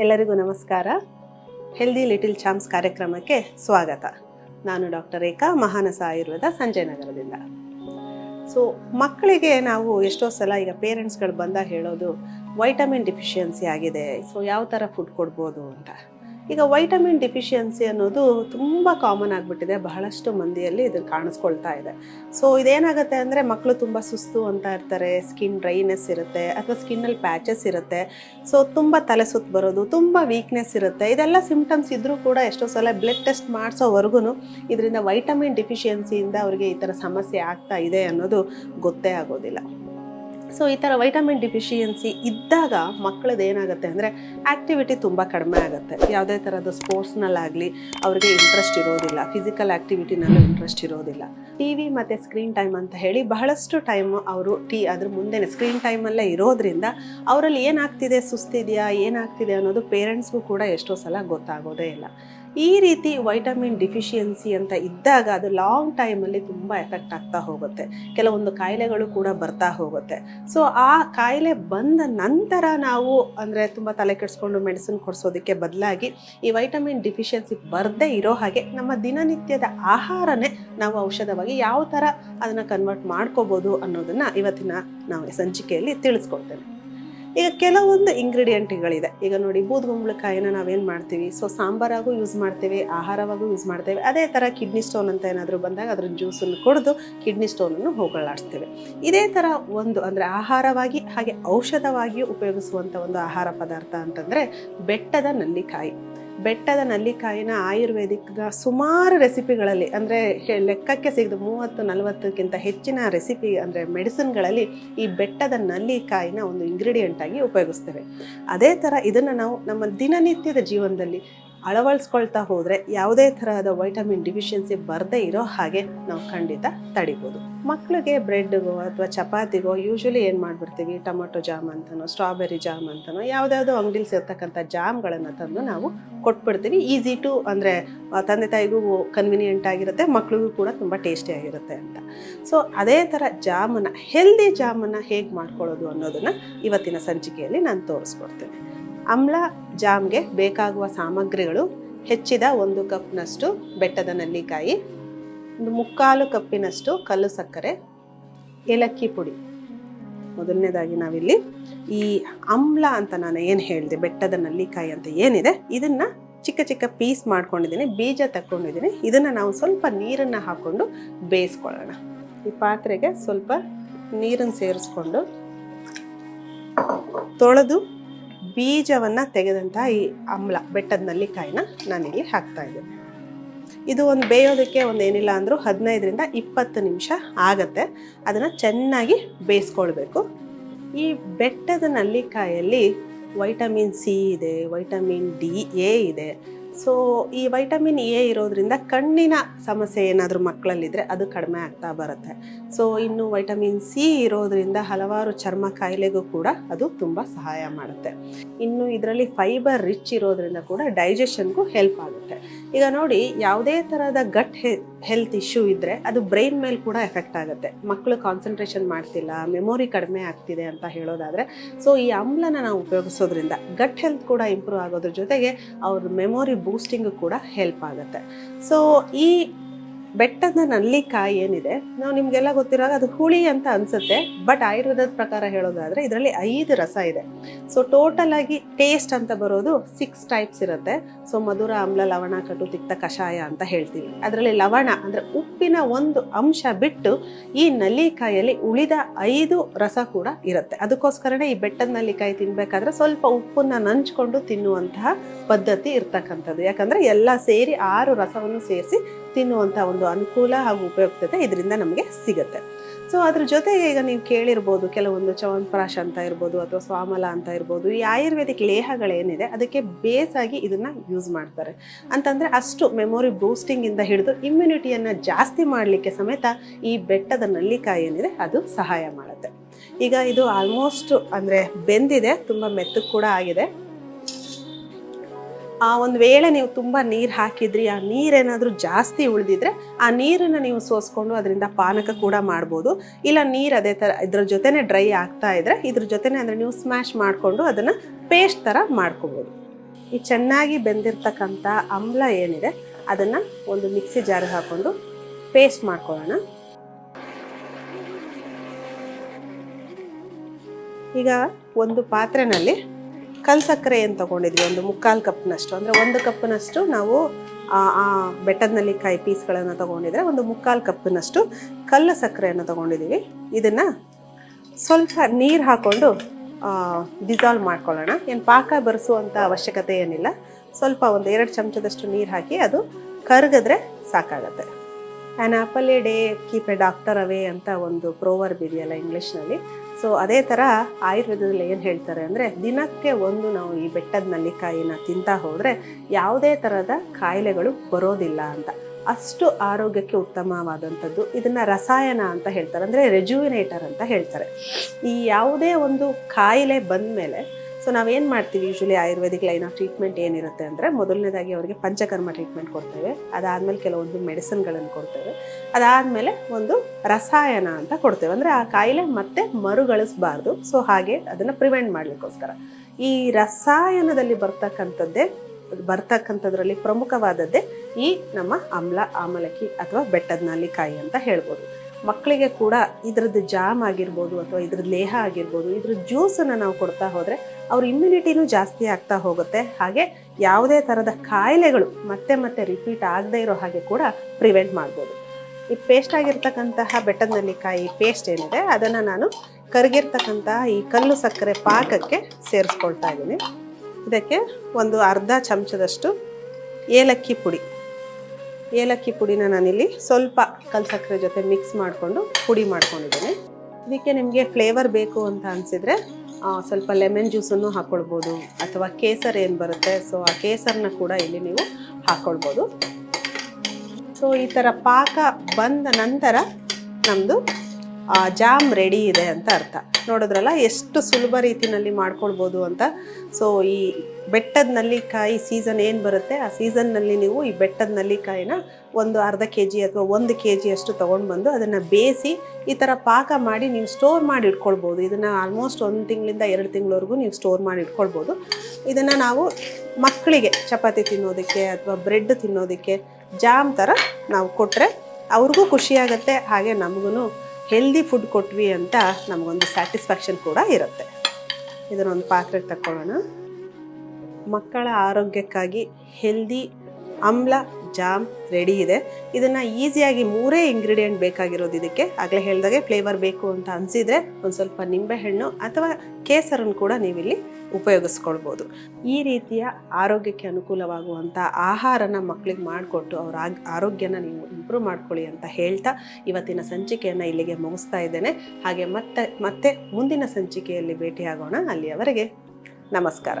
ಎಲ್ಲರಿಗೂ ನಮಸ್ಕಾರ. Healthy little ಚಾಮ್ಸ್ ಕಾರ್ಯಕ್ರಮಕ್ಕೆ ಸ್ವಾಗತ. ನಾನು ಡಾಕ್ಟರ್ ರೇಖಾ ಮಹಾನಸ ಆಯುರ್ವೇದ ಸಂಜಯ್ ನಗರದಿಂದ. ಸೊ ಮಕ್ಕಳಿಗೆ ನಾವು ಎಷ್ಟೋ ಸಲ ಈಗ ಪೇರೆಂಟ್ಸ್ಗಳು ಬಂದಾಗ ಹೇಳೋದು ವೈಟಮಿನ್ ಡಿಫಿಷಿಯನ್ಸಿ ಆಗಿದೆ ಸೊ ಯಾವ ಥರ ಫುಡ್ ಕೊಡ್ಬೋದು? ಅಂತ. ಈಗ ವೈಟಮಿನ್ ಡಿಫಿಷಿಯನ್ಸಿ ಅನ್ನೋದು ತುಂಬ ಕಾಮನ್ ಆಗಿಬಿಟ್ಟಿದೆ. ಬಹಳಷ್ಟು ಮಂದಿಯಲ್ಲಿ ಇದು ಕಾಣಿಸ್ಕೊಳ್ತಾ ಇದೆ. ಸೊ ಇದೇನಾಗುತ್ತೆ ಅಂದರೆ ಮಕ್ಕಳು ತುಂಬ ಸುಸ್ತು ಅಂತ ಇರ್ತಾರೆ. ಸ್ಕಿನ್ ಡ್ರೈನೆಸ್ ಇರುತ್ತೆ ಅಥವಾ ಸ್ಕಿನ್ನಲ್ಲಿ ಪ್ಯಾಚಸ್ ಇರುತ್ತೆ. ಸೊ ತುಂಬ ತಲೆ ಸುತ್ತು ಬರೋದು, ತುಂಬ ವೀಕ್ನೆಸ್ ಇರುತ್ತೆ. ಇದೆಲ್ಲ ಸಿಂಪ್ಟಮ್ಸ್ ಇದ್ದರೂ ಕೂಡ ಎಷ್ಟೋ ಸಲ ಬ್ಲಡ್ ಟೆಸ್ಟ್ ಮಾಡಿಸೋವರೆಗೂ ಇದರಿಂದ ವೈಟಮಿನ್ ಡಿಫಿಷಿಯನ್ಸಿಯಿಂದ ಅವರಿಗೆ ಈ ಥರ ಸಮಸ್ಯೆ ಆಗ್ತಾ ಇದೆ ಅನ್ನೋದು ಗೊತ್ತೇ ಆಗೋದಿಲ್ಲ. ಸೊ ಈ ಥರ ವೈಟಮಿನ್ ಡಿಫಿಷಿಯನ್ಸಿ ಇದ್ದಾಗ ಮಕ್ಕಳದ್ದು ಏನಾಗುತ್ತೆ ಅಂದರೆ ಆ್ಯಕ್ಟಿವಿಟಿ ತುಂಬ ಕಡಿಮೆ ಆಗುತ್ತೆ. ಯಾವುದೇ ಥರದ ಸ್ಪೋರ್ಟ್ಸ್ನಲ್ಲಾಗಲಿ ಅವರಿಗೆ ಇಂಟ್ರೆಸ್ಟ್ ಇರೋದಿಲ್ಲ. ಫಿಸಿಕಲ್ ಆ್ಯಕ್ಟಿವಿಟಿನಲ್ಲೂ ಇಂಟ್ರೆಸ್ಟ್ ಇರೋದಿಲ್ಲ. ಟಿ ವಿ ಮತ್ತು ಸ್ಕ್ರೀನ್ ಟೈಮ್ ಅಂತ ಹೇಳಿ ಬಹಳಷ್ಟು ಟೈಮ್ ಅವರು ಟಿ ಅದ್ರ ಮುಂದೆನೇ ಸ್ಕ್ರೀನ್ ಟೈಮಲ್ಲೇ ಇರೋದ್ರಿಂದ ಅವರಲ್ಲಿ ಏನಾಗ್ತಿದೆ, ಸುಸ್ತಿದೆಯಾ, ಏನಾಗ್ತಿದೆ ಅನ್ನೋದು ಪೇರೆಂಟ್ಸ್ಗೂ ಕೂಡ ಎಷ್ಟೋ ಸಲ ಗೊತ್ತಾಗೋದೇ ಇಲ್ಲ. ಈ ರೀತಿ ವೈಟಮಿನ್ ಡಿಫಿಷಿಯನ್ಸಿ ಅಂತ ಇದ್ದಾಗ ಅದು ಲಾಂಗ್ ಟೈಮಲ್ಲಿ ತುಂಬ ಎಫೆಕ್ಟ್ ಆಗ್ತಾ ಹೋಗುತ್ತೆ. ಕೆಲವೊಂದು ಕಾಯಿಲೆಗಳು ಕೂಡ ಬರ್ತಾ ಹೋಗುತ್ತೆ. ಸೊ ಆ ಕಾಯಿಲೆ ಬಂದ ನಂತರ ನಾವು ಅಂದರೆ ತುಂಬ ತಲೆ ಕೆಡಿಸ್ಕೊಂಡು ಮೆಡಿಸಿನ್ ಕೊಡಿಸೋದಕ್ಕೆ ಬದಲಾಗಿ ಈ ವೈಟಮಿನ್ ಡಿಫಿಷಿಯನ್ಸಿ ಬರದೇ ಇರೋ ಹಾಗೆ ನಮ್ಮ ದಿನನಿತ್ಯದ ಆಹಾರನೇ ನಾವು ಔಷಧವಾಗಿ ಯಾವ ಥರ ಅದನ್ನು ಕನ್ವರ್ಟ್ ಮಾಡ್ಕೋಬೋದು ಅನ್ನೋದನ್ನು ಇವತ್ತಿನ ನಾವು ಸಂಚಿಕೆಯಲ್ಲಿ ತಿಳಿಸ್ಕೊಡ್ತೇನೆ. ಈಗ ಕೆಲವೊಂದು ಇಂಗ್ರೀಡಿಯೆಂಟ್ಗಳಿದೆ. ಈಗ ನೋಡಿ ಬೂದ್ಗುಂಬಳಕಾಯಿನ ನಾವೇನು ಮಾಡ್ತೀವಿ? ಸೊ ಸಾಂಬಾರಾಗೂ ಯೂಸ್ ಮಾಡ್ತೀವಿ, ಆಹಾರವಾಗೂ ಯೂಸ್ ಮಾಡ್ತೇವೆ. ಅದೇ ಥರ ಕಿಡ್ನಿ ಸ್ಟೋನ್ ಅಂತ ಏನಾದರೂ ಬಂದಾಗ ಅದ್ರ ಜ್ಯೂಸನ್ನು ಕುಡಿದು ಕಿಡ್ನಿ ಸ್ಟೋನನ್ನು ಹೋಗಲಾಡಿಸ್ತೇವೆ. ಇದೇ ಥರ ಒಂದು ಅಂದರೆ ಆಹಾರವಾಗಿ ಹಾಗೆ ಔಷಧವಾಗಿಯೂ ಉಪಯೋಗಿಸುವಂಥ ಒಂದು ಆಹಾರ ಪದಾರ್ಥ ಅಂತಂದರೆ ಬೆಟ್ಟದ ನಲ್ಲಿಕಾಯಿ. ಬೆಟ್ಟದ ನಲ್ಲಿಕಾಯಿನ ಆಯುರ್ವೇದಿಕ್ ಸುಮಾರು ರೆಸಿಪಿಗಳಲ್ಲಿ ಅಂದರೆ ಲೆಕ್ಕಕ್ಕೆ ಸಿಗದು ಮೂವತ್ತು ನಲವತ್ತಕ್ಕಿಂತ ಹೆಚ್ಚಿನ ರೆಸಿಪಿ ಅಂದರೆ ಮೆಡಿಸಿನ್ಗಳಲ್ಲಿ ಈ ಬೆಟ್ಟದ ನಲ್ಲಿಕಾಯಿನ ಒಂದು ಇಂಗ್ರೀಡಿಯೆಂಟಾಗಿ ಉಪಯೋಗಿಸ್ತೇವೆ. ಅದೇ ಥರ ಇದನ್ನು ನಾವು ನಮ್ಮ ದಿನನಿತ್ಯದ ಜೀವನದಲ್ಲಿ ಅಳವಡಿಸ್ಕೊಳ್ತಾ ಹೋದರೆ ಯಾವುದೇ ತರಹದ ವೈಟಮಿನ್ ಡಿಫಿಷಿಯನ್ಸಿ ಬರದೇ ಇರೋ ಹಾಗೆ ನಾವು ಖಂಡಿತ ತಡಿಬೋದು. ಮಕ್ಕಳಿಗೆ ಬ್ರೆಡ್ಗೋ ಅಥವಾ ಚಪಾತಿಗೋ ಯೂಶ್ವಲಿ ಏನು ಮಾಡಿಬಿಡ್ತೀವಿ? ಟೊಮೊಟೊ ಜಾಮ್ ಅಂತನೋ ಸ್ಟ್ರಾಬೆರಿ ಜಾಮ್ ಅಂತನೋ ಯಾವುದಾದ್ರು ಅಂಗಡಿಲಿ ಸಿಗ್ತಕ್ಕಂಥ ಜಾಮ್ಗಳನ್ನು ತಂದು ನಾವು ಕೊಟ್ಬಿಡ್ತೀವಿ. ಈಸಿ ಟು ಅಂದರೆ ತಂದೆ ತಾಯಿಗೂ ಕನ್ವಿನಿಯೆಂಟ್ ಆಗಿರುತ್ತೆ ಮಕ್ಕಳಿಗೂ ಕೂಡ ತುಂಬ ಟೇಸ್ಟಿ ಆಗಿರುತ್ತೆ ಅಂತ. ಸೊ ಅದೇ ಥರ ಜಾಮನ್ನು ಹೆಲ್ದಿ ಜಾಮನ್ನು ಹೇಗೆ ಮಾಡ್ಕೊಳ್ಳೋದು ಅನ್ನೋದನ್ನು ಇವತ್ತಿನ ಸಂಚಿಕೆಯಲ್ಲಿ ನಾನು ತೋರಿಸ್ಕೊಡ್ತೇನೆ. ಆಮ್ಲ ಜಾಮ್ಗೆ ಬೇಕಾಗುವ ಸಾಮಗ್ರಿಗಳು ಹೆಚ್ಚಿದ ಒಂದು ಕಪ್ನಷ್ಟು ಬೆಟ್ಟದ ನೆಲ್ಲಿಕಾಯಿ, ಒಂದು ಮುಕ್ಕಾಲು ಕಪ್ಪಿನಷ್ಟು ಕಲ್ಲು ಸಕ್ಕರೆ, ಏಲಕ್ಕಿ ಪುಡಿ. ಮೊದಲನೇದಾಗಿ ನಾವಿಲ್ಲಿ ಈ ಅಮ್ಲ ಅಂತ ನಾನು ಏನು ಹೇಳಿದೆ, ಬೆಟ್ಟದ ನಲ್ಲಿಕಾಯಿ ಅಂತ ಏನಿದೆ, ಇದನ್ನು ಚಿಕ್ಕ ಚಿಕ್ಕ ಪೀಸ್ ಮಾಡ್ಕೊಂಡಿದ್ದೀನಿ, ಬೀಜ ತಗೊಂಡಿದ್ದೀನಿ ಇದನ್ನು ನಾವು ಸ್ವಲ್ಪ ನೀರನ್ನು ಹಾಕ್ಕೊಂಡು ಬೇಯಿಸ್ಕೊಳ್ಳೋಣ. ಈ ಪಾತ್ರೆಗೆ ಸ್ವಲ್ಪ ನೀರನ್ನು ಸೇರಿಸ್ಕೊಂಡು ತೊಳೆದು ಬೀಜವನ್ನು ತೆಗೆದಂಥ ಈ ಅಮ್ಲ, ಬೆಟ್ಟದ ನಲ್ಲಿಕಾಯಿನ ನಾನಿಲ್ಲಿ ಹಾಕ್ತಾ ಇದ್ದೀನಿ ಇದು ಒಂದು ಬೇಯೋದಕ್ಕೆ ಒಂದು ಏನಿಲ್ಲ ಅಂದರೂ ಹದಿನೈದರಿಂದ ಇಪ್ಪತ್ತು ನಿಮಿಷ ಆಗತ್ತೆ. ಅದನ್ನು ಚೆನ್ನಾಗಿ ಬೇಯಿಸ್ಕೊಳ್ಬೇಕು. ಈ ಬೆಟ್ಟದ ನಲ್ಲಿಕಾಯಲ್ಲಿ ವೈಟಮಿನ್ ಸಿ ಇದೆ, ವೈಟಮಿನ್ ಡಿ ಎ ಇದೆ. ಸೊ ಈ ವೈಟಮಿನ್ ಎ ಇರೋದ್ರಿಂದ ಕಣ್ಣಿನ ಸಮಸ್ಯೆ ಏನಾದರೂ ಮಕ್ಕಳಲ್ಲಿದ್ದರೆ ಅದು ಕಡಿಮೆ ಆಗ್ತಾ ಬರುತ್ತೆ. ಸೊ ಇನ್ನು ವೈಟಮಿನ್ ಸಿ ಇರೋದ್ರಿಂದ ಹಲವಾರು ಚರ್ಮ ಕಾಯಿಲೆಗೂ ಕೂಡ ಅದು ತುಂಬ ಸಹಾಯ ಮಾಡುತ್ತೆ. ಇನ್ನು ಇದರಲ್ಲಿ ಫೈಬರ್ ರಿಚ್ ಇರೋದ್ರಿಂದ ಕೂಡ ಡೈಜೆಷನ್ಗೂ ಹೆಲ್ಪ್ ಆಗುತ್ತೆ. ಈಗ ನೋಡಿ, ಯಾವುದೇ ಥರದ ಗಟ್ ಹೆಲ್ತ್ ಇಶ್ಯೂ ಇದ್ದರೆ ಅದು ಬ್ರೈನ್ ಮೇಲೆ ಕೂಡ ಎಫೆಕ್ಟ್ ಆಗುತ್ತೆ. ಮಕ್ಕಳು ಕಾನ್ಸಂಟ್ರೇಷನ್ ಮಾಡ್ತಿಲ್ಲ ಮೆಮೊರಿ ಕಡಿಮೆ ಆಗ್ತಿದೆ ಅಂತ ಹೇಳೋದಾದರೆ ಸೊ ಈ ಆಮ್ಲನ ನಾವು ಉಪಯೋಗಿಸೋದ್ರಿಂದ ಗಟ್ ಹೆಲ್ತ್ ಕೂಡ ಇಂಪ್ರೂವ್ ಆಗೋದ್ರ ಜೊತೆಗೆ ಅವ್ರ ಮೆಮೊರಿ ಬೂಸ್ಟಿಂಗ್ ಕೂಡ ಹೆಲ್ಪ್ ಆಗುತ್ತೆ. ಸೊ ಈ ಬೆಟ್ಟದ ನಲ್ಲಿಕಾಯಿ ಏನಿದೆ, ನಾವು ನಿಮಗೆಲ್ಲ ಗೊತ್ತಿರೋ ಅದು ಹುಳಿ ಅಂತ ಅನಿಸುತ್ತೆ ಬಟ್ ಆಯುರ್ವೇದದ ಪ್ರಕಾರ ಹೇಳೋದಾದರೆ ಇದರಲ್ಲಿ ಐದು ರಸ ಇದೆ. ಸೊ ಟೋಟಲ್ ಆಗಿ ಟೇಸ್ಟ್ ಅಂತ ಬರೋದು ಸಿಕ್ಸ್ ಟೈಪ್ಸ್ ಇರುತ್ತೆ. ಸೊ ಮಧುರ, ಆಮ್ಲ, ಲವಣ, ಕಟು, ತಿಕ್ತ, ಕಷಾಯ ಅಂತ ಹೇಳ್ತೀವಿ. ಅದರಲ್ಲಿ ಲವಣ ಅಂದರೆ ಉಪ್ಪಿನ ಒಂದು ಅಂಶ ಬಿಟ್ಟು ಈ ನಲ್ಲಿಕಾಯಲ್ಲಿ ಉಳಿದ ಐದು ರಸ ಕೂಡ ಇರುತ್ತೆ. ಅದಕ್ಕೋಸ್ಕರನೇ ಈ ಬೆಟ್ಟದ ನಲ್ಲಿಕಾಯಿ ತಿನ್ನಬೇಕಾದ್ರೆ ಸ್ವಲ್ಪ ಉಪ್ಪನ್ನು ನಂಚ್ಕೊಂಡು ತಿನ್ನುವಂತಹ ಪದ್ಧತಿ ಇರ್ತಕ್ಕಂಥದ್ದು. ಯಾಕಂದರೆ ಎಲ್ಲ ಸೇರಿ ಆರು ರಸವನ್ನು ಸೇರಿಸಿ ತಿನ್ನುವಂಥ ಒಂದು ಅನುಕೂಲ ಹಾಗೂ ಉಪಯುಕ್ತತೆ ಇದರಿಂದ ನಮಗೆ ಸಿಗುತ್ತೆ. ಸೊ ಅದ್ರ ಜೊತೆಗೆ ಈಗ ನೀವು ಕೇಳಿರ್ಬೋದು, ಕೆಲವೊಂದು ಚವನ್ಪ್ರಾಶ್ ಅಂತ ಇರ್ಬೋದು ಅಥವಾ ಸ್ವಾಮಲ ಅಂತ ಇರ್ಬೋದು, ಈ ಆಯುರ್ವೇದಿಕ್ ಲೇಹಗಳೇನಿದೆ ಅದಕ್ಕೆ ಬೇಸಾಗಿ ಇದನ್ನು ಯೂಸ್ ಮಾಡ್ತಾರೆ. ಅಂತಂದರೆ ಅಷ್ಟು ಮೆಮೊರಿ ಬೂಸ್ಟಿಂಗಿಂದ ಹಿಡಿದು ಇಮ್ಯುನಿಟಿಯನ್ನು ಜಾಸ್ತಿ ಮಾಡಲಿಕ್ಕೆ ಸಮೇತ ಈ ಬೆಟ್ಟದ ನಲ್ಲಿಕಾಯಿ ಏನಿದೆ ಅದು ಸಹಾಯ ಮಾಡುತ್ತೆ. ಈಗ ಇದು ಆಲ್ಮೋಸ್ಟ್ ಅಂದರೆ ಬೆಂದಿದೆ, ತುಂಬ ಮೆತ್ತಗೆ ಕೂಡ ಆಗಿದೆ. ಆ ಒಂದು ವೇಳೆ ನೀವು ತುಂಬ ನೀರು ಹಾಕಿದ್ರಿ, ಆ ನೀರೇನಾದರೂ ಜಾಸ್ತಿ ಉಳಿದಿದ್ರೆ ಆ ನೀರನ್ನು ನೀವು ಸೋಸ್ಕೊಂಡು ಅದರಿಂದ ಪಾನಕ ಕೂಡ ಮಾಡ್ಬೋದು. ಇಲ್ಲ ನೀರು ಅದೇ ಥರ ಇದ್ರ ಜೊತೆನೇ ಡ್ರೈ ಆಗ್ತಾ ಇದ್ರೆ ಇದ್ರ ಜೊತೆನೇ ಅಂದರೆ ನೀವು ಸ್ಮ್ಯಾಶ್ ಮಾಡಿಕೊಂಡು ಅದನ್ನು ಪೇಸ್ಟ್ ಥರ ಮಾಡ್ಕೋಬೋದು. ಈ ಚೆನ್ನಾಗಿ ಬೆಂದಿರ್ತಕ್ಕಂಥ ಅಮ್ಲ ಏನಿದೆ, ಅದನ್ನು ಒಂದು ಮಿಕ್ಸಿ ಜಾರಿಗೆ ಹಾಕ್ಕೊಂಡು ಪೇಸ್ಟ್ ಮಾಡ್ಕೊಳ್ಳೋಣ. ಈಗ ಒಂದು ಪಾತ್ರೆನಲ್ಲಿ ಕಲ್ ಸಕ್ಕರೆ ಏನು ತಗೊಂಡಿದ್ವಿ? ಒಂದು ಮುಕ್ಕಾಲು ಕಪ್ನಷ್ಟು. ಅಂದರೆ ಒಂದು ಕಪ್ನಷ್ಟು ನಾವು, ಆ ಬೆಟ್ಟದಲ್ಲಿ ಕಾಯಿ ಪೀಸ್ಗಳನ್ನು ತಗೊಂಡಿದ್ರೆ ಒಂದು ಮುಕ್ಕಾಲು ಕಪ್ಪಿನಷ್ಟು ಕಲ್ಲು ಸಕ್ಕರೆಯನ್ನು ತಗೊಂಡಿದ್ದೀವಿ ಇದನ್ನು ಸ್ವಲ್ಪ ನೀರು ಹಾಕ್ಕೊಂಡು ಡಿಸಾಲ್ವ್ ಮಾಡ್ಕೊಳ್ಳೋಣ. ಏನು ಪಾಕ ಬರೆಸುವಂಥ ಅವಶ್ಯಕತೆ ಏನಿಲ್ಲ. ಸ್ವಲ್ಪ ಒಂದು ಎರಡು ಚಮಚದಷ್ಟು ನೀರು ಹಾಕಿ ಅದು ಕರಗಿದ್ರೆ ಸಾಕಾಗತ್ತೆ. An apple a day keep a doctor away ಅಂತ ಒಂದು ಪ್ರೋವರ್ಬ್ ಇದೆಯಲ್ಲ ಇಂಗ್ಲೀಷ್ನಲ್ಲಿ ಸೊ ಅದೇ ಥರ ಆಯುರ್ವೇದದಲ್ಲಿ ಏನು ಹೇಳ್ತಾರೆ ಅಂದರೆ, ದಿನಕ್ಕೆ ಒಂದು ನಾವು ಈ ಬೆಟ್ಟದ ನಲ್ಲಿಕಾಯಿನ ತಿಂತಾ ಹೋದರೆ ಯಾವುದೇ ಥರದ ಕಾಯಿಲೆಗಳು ಬರೋದಿಲ್ಲ ಅಂತ. ಅಷ್ಟು ಆರೋಗ್ಯಕ್ಕೆ ಉತ್ತಮವಾದಂಥದ್ದು. ಇದನ್ನು ರಸಾಯನ ಅಂತ ಹೇಳ್ತಾರೆ. ಅಂದರೆ ರೆಜ್ಯುವಿನೇಟರ್ ಅಂತ ಹೇಳ್ತಾರೆ. ಈ ಯಾವುದೇ ಒಂದು ಕಾಯಿಲೆ ಬಂದ ಮೇಲೆ ಸೊ ನಾವೇನು ಮಾಡ್ತೀವಿ usually ayurvedic line of treatment ಏನಿರುತ್ತೆ ಅಂದರೆ ಮೊದಲನೇದಾಗಿ ಅವರಿಗೆ ಪಂಚಕರ್ಮ ಟ್ರೀಟ್ಮೆಂಟ್ ಕೊಡ್ತೇವೆ. ಅದಾದಮೇಲೆ ಕೆಲವೊಂದು ಮೆಡಿಸಿನ್ಗಳನ್ನು ಕೊಡ್ತೇವೆ. ಅದಾದಮೇಲೆ ಒಂದು ರಸಾಯನ ಅಂತ ಕೊಡ್ತೇವೆ. ಅಂದರೆ ಆ ಕಾಯಿಲೆ ಮತ್ತೆ ಮರುಗಳಿಸಬಾರ್ದು. ಸೊ ಹಾಗೆ ಅದನ್ನು ಪ್ರಿವೆಂಟ್ ಮಾಡಲಿಕ್ಕೋಸ್ಕರ. ಈ ರಸಾಯನದಲ್ಲಿ ಬರ್ತಕ್ಕಂಥದ್ದೇ, ಬರ್ತಕ್ಕಂಥದ್ರಲ್ಲಿ ಪ್ರಮುಖವಾದದ್ದೇ ಈ ನಮ್ಮ ಆಮ್ಲ ಆಮಲಕ್ಕಿ ಅಥವಾ ಬೆಟ್ಟದ ನಲ್ಲಿಕಾಯಿ ಅಂತ ಹೇಳ್ಬೋದು. ಮಕ್ಕಳಿಗೆ ಕೂಡ ಇದ್ರದ್ದು ಜಾಮ್ ಆಗಿರ್ಬೋದು ಅಥವಾ ಇದ್ರದ್ದು ಲೇಹ ಆಗಿರ್ಬೋದು ಇದ್ರ ಜ್ಯೂಸನ್ನು ನಾವು ಕೊಡ್ತಾ ಹೋದರೆ ಅವ್ರ ಇಮ್ಯುನಿಟಿನೂ ಜಾಸ್ತಿ ಆಗ್ತಾ ಹೋಗುತ್ತೆ. ಹಾಗೆ ಯಾವುದೇ ಥರದ ಕಾಯಿಲೆಗಳು ಮತ್ತೆ ಮತ್ತೆ ರಿಪೀಟ್ ಆಗದೇ ಇರೋ ಹಾಗೆ ಕೂಡ ಪ್ರಿವೆಂಟ್ ಮಾಡ್ಬೋದು. ಈ ಪೇಸ್ಟ್ ಆಗಿರ್ತಕ್ಕಂತಹ ಬೆಟ್ಟದ ನೆಲ್ಲಿಕಾಯಿ ಪೇಸ್ಟ್ ಏನಿದೆ, ಅದನ್ನು ನಾನು ಕರಗಿರ್ತಕ್ಕಂತಹ ಈ ಕಲ್ಲು ಸಕ್ಕರೆ ಪಾಕಕ್ಕೆ ಸೇರಿಸ್ಕೊಳ್ತಾ ಇದ್ದೀನಿ. ಇದಕ್ಕೆ ಒಂದು ಅರ್ಧ ಚಮಚದಷ್ಟು ಏಲಕ್ಕಿ ಪುಡಿ. ಏಲಕ್ಕಿ ಪುಡಿನ ನಾನಿಲ್ಲಿ ಸ್ವಲ್ಪ ಕಲ್ಲು ಸಕ್ಕರೆ ಜೊತೆ ಮಿಕ್ಸ್ ಮಾಡಿಕೊಂಡು ಪುಡಿ ಮಾಡ್ಕೊಂಡಿದ್ದೀನಿ. ಇದಕ್ಕೆ ನಿಮಗೆ ಫ್ಲೇವರ್ ಬೇಕು ಅಂತ ಅನಿಸಿದರೆ ಸ್ವಲ್ಪ ಲೆಮನ್ ಜ್ಯೂಸನ್ನು ಹಾಕ್ಕೊಳ್ಬೋದು ಅಥವಾ ಕೇಸರ್ ಏನು ಬರುತ್ತೆ ಸೊ ಆ ಕೇಸರನ್ನ ಕೂಡ ಇಲ್ಲಿ ನೀವು ಹಾಕ್ಕೊಳ್ಬೋದು ಸೊ ಈ ಥರ ಪಾಕ ಬಂದ ನಂತರ ನಮ್ಮದು ಜಾಮ್ ರೆಡಿ ಇದೆ ಅಂತ ಅರ್ಥ. ನೋಡಿದ್ರಲ್ಲ, ಎಷ್ಟು ಸುಲಭ ರೀತಿಯಲ್ಲಿ ಮಾಡ್ಕೊಳ್ಬೋದು ಅಂತ. ಸೊ ಈ ಬೆಟ್ಟದ ನಲ್ಲಿಕಾಯಿ ಸೀಸನ್ ಏನು ಬರುತ್ತೆ, ಆ ಸೀಸನ್ನಲ್ಲಿ ನೀವು ಈ ಬೆಟ್ಟದ ನಲ್ಲಿಕಾಯಿನ ಒಂದು ಅರ್ಧ ಕೆ ಜಿ ಅಥವಾ ಒಂದು ಕೆ ಜಿಯಷ್ಟು ತೊಗೊಂಡು ಬಂದು ಅದನ್ನು ಬೇಯಿಸಿ ಈ ಥರ ಪಾಕ ಮಾಡಿ ನೀವು ಸ್ಟೋರ್ ಮಾಡಿ ಇಟ್ಕೊಳ್ಬೋದು. ಇದನ್ನು ಆಲ್ಮೋಸ್ಟ್ ಒಂದು ತಿಂಗಳಿಂದ ಎರಡು ತಿಂಗಳವರೆಗೂ ನೀವು ಸ್ಟೋರ್ ಮಾಡಿ ಇಟ್ಕೊಳ್ಬೋದು. ಇದನ್ನು ನಾವು ಮಕ್ಕಳಿಗೆ ಚಪಾತಿ ತಿನ್ನೋದಕ್ಕೆ ಅಥವಾ ಬ್ರೆಡ್ ತಿನ್ನೋದಕ್ಕೆ ಜಾಮ್ ಥರ ನಾವು ಕೊಟ್ಟರೆ ಅವ್ರಿಗೂ ಖುಷಿಯಾಗತ್ತೆ ಹಾಗೆ ನಮಗೂ ಹೆಲ್ದಿ ಫುಡ್ ಕೊಟ್ವಿ ಅಂತ ನಮಗೊಂದು ಸ್ಯಾಟಿಸ್ಫ್ಯಾಕ್ಷನ್ ಕೂಡ ಇರುತ್ತೆ. ಇದನ್ನೊಂದು ಪಾತ್ರೆಗೆ ತಗೊಳ್ಳೋಣ ಮಕ್ಕಳ ಆರೋಗ್ಯಕ್ಕಾಗಿ ಹೆಲ್ದಿ ಆಮ್ಲ ಜಾಮ್ ರೆಡಿ ಇದೆ. ಇದನ್ನು ಈಸಿಯಾಗಿ ಮೂರೇ ಇಂಗ್ರೀಡಿಯೆಂಟ್ ಬೇಕಾಗಿರೋದು ಇದಕ್ಕೆ. ಆಗಲೇ ಹೇಳಿದಾಗೆ ಫ್ಲೇವರ್ ಬೇಕು ಅಂತ ಅನಿಸಿದರೆ ಒಂದು ಸ್ವಲ್ಪ ನಿಂಬೆಹಣ್ಣು ಅಥವಾ ಕೇಸರನ್ನು ಕೂಡ ನೀವಿಲ್ಲಿ ಉಪಯೋಗಿಸ್ಕೊಳ್ಬೋದು. ಈ ರೀತಿಯ ಆರೋಗ್ಯಕ್ಕೆ ಅನುಕೂಲವಾಗುವಂಥ ಆಹಾರನ ಮಕ್ಕಳಿಗೆ ಮಾಡಿಕೊಟ್ಟು ಅವ್ರ ಆರೋಗ್ಯನ ನೀವು ಇಂಪ್ರೂವ್ ಮಾಡ್ಕೊಳ್ಳಿ ಅಂತ ಹೇಳ್ತಾ ಇವತ್ತಿನ ಸಂಚಿಕೆಯನ್ನು ಇಲ್ಲಿಗೆ ಮುಗಿಸ್ತಾ ಇದ್ದೇನೆ. ಹಾಗೆ ಮತ್ತೆ ಮತ್ತೆ ಮುಂದಿನ ಸಂಚಿಕೆಯಲ್ಲಿ ಭೇಟಿಯಾಗೋಣ ಅಲ್ಲಿಯವರೆಗೆ. ನಮಸ್ಕಾರ.